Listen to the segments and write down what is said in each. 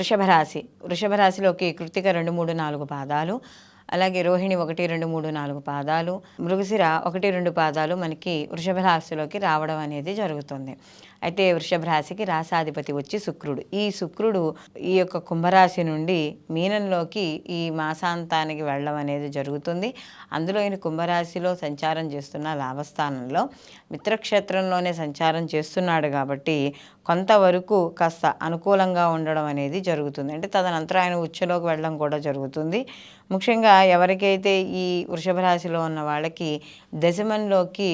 వృషభ రాశి వృషభ రాశిలోకి కృతిక రెండు మూడు నాలుగు పాదాలు. అలాగే రోహిణి ఒకటి రెండు మూడు నాలుగు పాదాలు మృగశిర ఒకటి రెండు పాదాలు మనకి వృషభ రాశిలోకి రావడం అనేది జరుగుతుంది. అయితే వృషభ రాశికి రాసాధిపతి వచ్చి శుక్రుడు. ఈ శుక్రుడు ఈ యొక్క కుంభరాశి నుండి మీనంలోకి ఈ మాసాంతానికి వెళ్ళడం అనేది జరుగుతుంది. అందులో ఈయన కుంభరాశిలో సంచారం చేస్తున్న లాభస్థానంలో మిత్రక్షేత్రంలోనే సంచారం చేస్తున్నాడు కాబట్టి కొంతవరకు కాస్త అనుకూలంగా ఉండడం అనేది జరుగుతుంది. అంటే తదనంతరం ఆయన ఉచ్చలోకి వెళ్ళడం కూడా జరుగుతుంది. ముఖ్యంగా ఎవరికైతే ఈ వృషభ రాశిలో ఉన్న వాళ్ళకి దశమంలోకి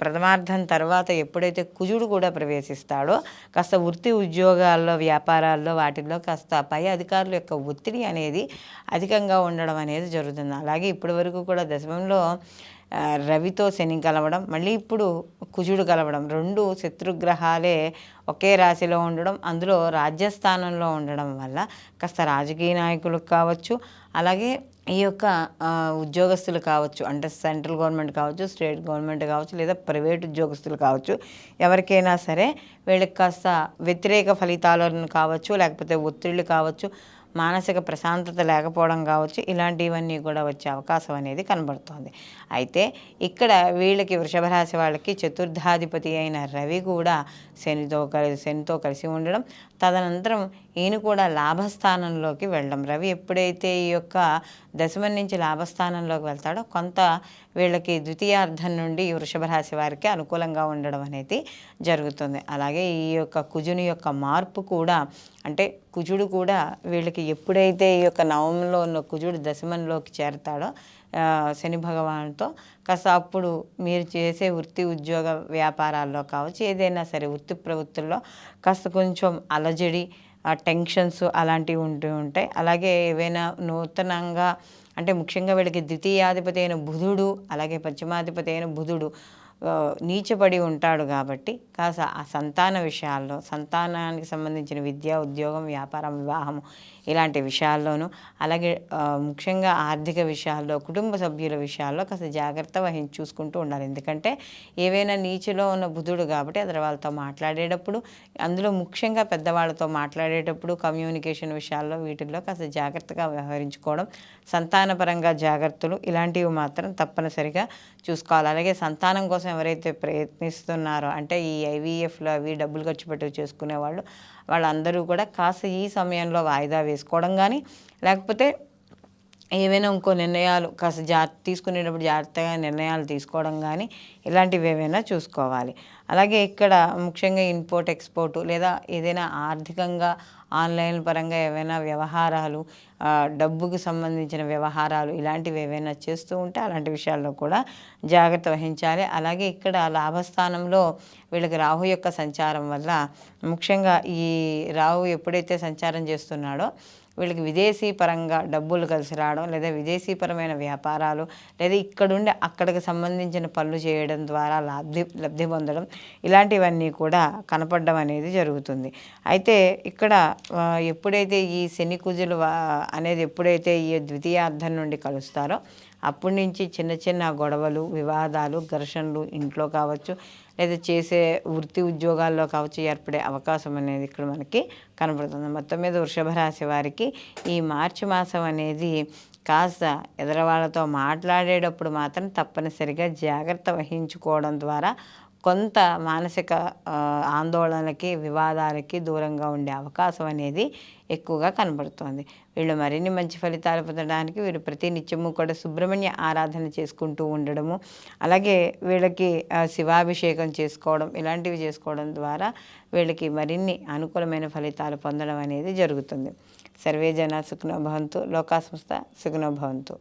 ప్రథమార్థం తర్వాత ఎప్పుడైతే కుజుడు కూడా ప్రవేశిస్తాడో కాస్త వృత్తి ఉద్యోగాల్లో వ్యాపారాల్లో వాటిల్లో కాస్త పై అధికారుల యొక్క ఒత్తిడి అనేది అధికంగా ఉండడం అనేది జరుగుతుంది. అలాగే ఇప్పటి వరకు కూడా దశమంలో రవితో శని కలవడం మళ్ళీ ఇప్పుడు కుజుడు కలవడం రెండు శత్రుగ్రహాలే ఒకే రాశిలో ఉండడం అందులో రాజ్యస్థానంలో ఉండడం వల్ల కాస్త రాజకీయ నాయకులకు కావచ్చు అలాగే ఈ యొక్క ఉద్యోగస్తులు కావచ్చు అంటే సెంట్రల్ గవర్నమెంట్ కావచ్చు స్టేట్ గవర్నమెంట్ కావచ్చు లేదా ప్రైవేట్ ఉద్యోగస్తులు కావచ్చు ఎవరికైనా సరే వీళ్ళకి కాస్త వ్యతిరేక ఫలితాలను కావచ్చు లేకపోతే ఒత్తిళ్ళు కావచ్చు మానసిక ప్రశాంతత లేకపోవడం కావచ్చు ఇలాంటివన్నీ కూడా వచ్చే అవకాశం అనేది కనబడుతోంది. అయితే ఇక్కడ వీళ్ళకి వృషభ రాశి వాళ్ళకి చతుర్థాధిపతి అయిన రవి కూడా శనితో కలిసి శనితో కలిసి ఉండడం తదనంతరం ఈయన కూడా లాభస్థానంలోకి వెళ్ళడం. రవి ఎప్పుడైతే ఈ యొక్క దశమం నుంచి లాభస్థానంలోకి వెళ్తాడో కొంత వీళ్ళకి ద్వితీయార్థం నుండి వృషభ రాశి వారికి అనుకూలంగా ఉండడం అనేది జరుగుతుంది. అలాగే ఈ యొక్క కుజుని యొక్క మార్పు కూడా అంటే కుజుడు కూడా వీళ్ళకి ఎప్పుడైతే ఈ యొక్క నవంలో ఉన్న కుజుడు దశమంలోకి చేరతాడో శని భగవానుతో కాస్త అప్పుడు మీరు చేసే వృత్తి ఉద్యోగ వ్యాపారాల్లో కావచ్చు ఏదైనా సరే వృత్తి ప్రవృత్తుల్లో కాస్త కొంచెం అలజడి టెన్షన్స్ అలాంటివి ఉంటూ ఉంటాయి. అలాగే ఏవైనా నూతనంగా అంటే ముఖ్యంగా వీళ్ళకి ద్వితీయాధిపతి అయిన బుధుడు అలాగే పశ్చిమాధిపతి అయిన బుధుడు. నీచబడి ఉంటాడు కాబట్టి కాస్త ఆ సంతాన విషయాల్లో సంతానానికి సంబంధించిన విద్య ఉద్యోగం వ్యాపారం వివాహం ఇలాంటి విషయాల్లోనూ అలాగే ముఖ్యంగా ఆర్థిక విషయాల్లో కుటుంబ సభ్యుల విషయాల్లో కాస్త జాగ్రత్త వహించి చూసుకుంటూ ఉండాలి. ఎందుకంటే ఏవైనా నీచులో ఉన్న బుధుడు కాబట్టి అతను వాళ్ళతో మాట్లాడేటప్పుడు అందులో ముఖ్యంగా పెద్దవాళ్ళతో మాట్లాడేటప్పుడు కమ్యూనికేషన్ విషయాల్లో వీటిల్లో కాస్త జాగ్రత్తగా వ్యవహరించుకోవడం సంతానపరంగా జాగ్రత్తలు ఇలాంటివి మాత్రం తప్పనిసరిగా చూసుకోవాలి. అలాగే సంతానం కోసం ఎవరైతే ప్రయత్నిస్తున్నారో అంటే ఈ ఐవీఎఫ్లో అవి డబ్బులు ఖర్చు పెట్టి చేసుకునే వాళ్ళు వాళ్ళందరూ కూడా కాస్త ఈ సమయంలో వాయిదా వేసుకోవడం కానీ లేకపోతే ఏవైనా ఇంకో నిర్ణయాలు కాస్త జా తీసుకునేటప్పుడు జాగ్రత్తగా నిర్ణయాలు తీసుకోవడం కానీ ఇలాంటివి ఏవైనా చూసుకోవాలి. అలాగే ఇక్కడ ముఖ్యంగా ఇంపోర్ట్ ఎక్స్పోర్ట్ లేదా ఏదైనా ఆర్థికంగా ఆన్లైన్ పరంగా ఏవైనా వ్యవహారాలు డబ్బుకు సంబంధించిన వ్యవహారాలు ఇలాంటివి ఏవైనా చేస్తూ ఉంటే అలాంటి విషయాల్లో కూడా జాగ్రత్త వహించాలి. అలాగే ఇక్కడ లాభస్థానంలో వీళ్ళకి రాహు యొక్క సంచారం వల్ల ముఖ్యంగా ఈ రాహు ఎప్పుడైతే సంచారం చేస్తున్నాడో వీళ్ళకి విదేశీ పరంగా డబ్బులు కలిసి రావడం లేదా విదేశీపరమైన వ్యాపారాలు లేదా ఇక్కడుండి అక్కడికి సంబంధించిన పనులు చేయడం ద్వారా లబ్ధి లబ్ధి పొందడం ఇలాంటివన్నీ కూడా కనపడడం అనేది జరుగుతుంది. అయితే ఇక్కడ ఎప్పుడైతే ఈ శని కుజులు అనేది ఎప్పుడైతే ఈ ద్వితీయార్థం నుండి కలుస్తారో అప్పటి నుంచి చిన్న చిన్న గొడవలు వివాదాలు ఘర్షణలు ఇంట్లో కావచ్చు లేదా చేసే వృత్తి ఉద్యోగాల్లో కావచ్చు ఏర్పడే అవకాశం అనేది ఇక్కడ మనకి కనబడుతుంది మొత్తం మీద వృషభ రాశి వారికి ఈ మార్చి మాసం అనేది కాస్త ఎదరవాళ్ళతో మాట్లాడేటప్పుడు మాత్రం తప్పనిసరిగా జాగ్రత్త వహించుకోవడం ద్వారా కొంత మానసిక ఆందోళనకి ఆందోళనలకి వివాదాలకి దూరంగా ఉండే అవకాశం అనేది ఎక్కువగా కనబడుతోంది. వీళ్ళు మరిన్ని మంచి ఫలితాలు పొందడానికి వీరు ప్రతి నిత్యము కూడా సుబ్రహ్మణ్య ఆరాధన చేసుకుంటూ ఉండడము అలాగే వీళ్ళకి శివాభిషేకం చేసుకోవడం ఇలాంటివి చేసుకోవడం ద్వారా వీళ్ళకి మరిన్ని అనుకూలమైన ఫలితాలు పొందడం అనేది జరుగుతుంది. సర్వే జన సుఖనోభవంతు లోకా సంస్థ భవంతు.